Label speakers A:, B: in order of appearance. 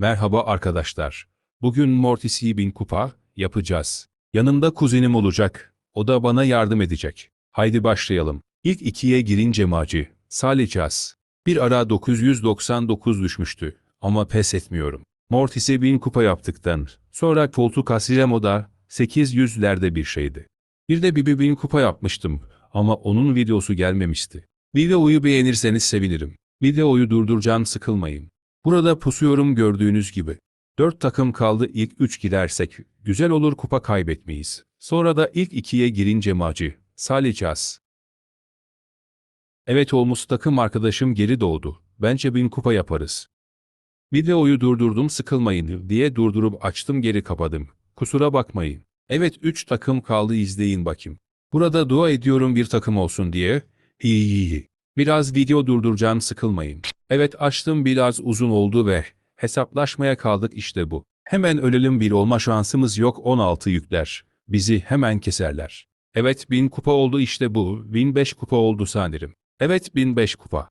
A: Merhaba arkadaşlar. Bugün Mortis'i bin kupa yapacağız. Yanımda kuzenim olacak. O da bana yardım edecek. Haydi başlayalım. İlk ikiye girince maçı salacağız. Bir ara 999 düşmüştü ama pes etmiyorum. Mortis'e bin kupa yaptıktan sonra koltuk Asiremo da 800'lerde bir şeydi. Bir de Bibi bin kupa yapmıştım ama onun videosu gelmemişti. Videoyu beğenirseniz sevinirim. Videoyu durduracağım sıkılmayın. Burada pusuyorum gördüğünüz gibi. 4 takım kaldı ilk 3 gidersek güzel olur kupa kaybetmeyiz. Sonra da ilk 2'ye girince maçı salacağız. Evet olmuş takım arkadaşım geri doğdu. Bence bin kupa yaparız. Videoyu durdurdum sıkılmayın diye durdurup açtım geri kapadım. Kusura bakmayın. Evet 3 takım kaldı izleyin bakayım. Burada dua ediyorum bir takım olsun diye. İyi iyi iyi. Biraz video durduracağım sıkılmayın. Evet açtım biraz uzun oldu ve hesaplaşmaya kaldık işte bu. Hemen ölelim bir olma şansımız yok 16 yükler. Bizi hemen keserler. Evet 1000 kupa oldu işte bu. 1005 kupa oldu sanırım. Evet 1005 kupa.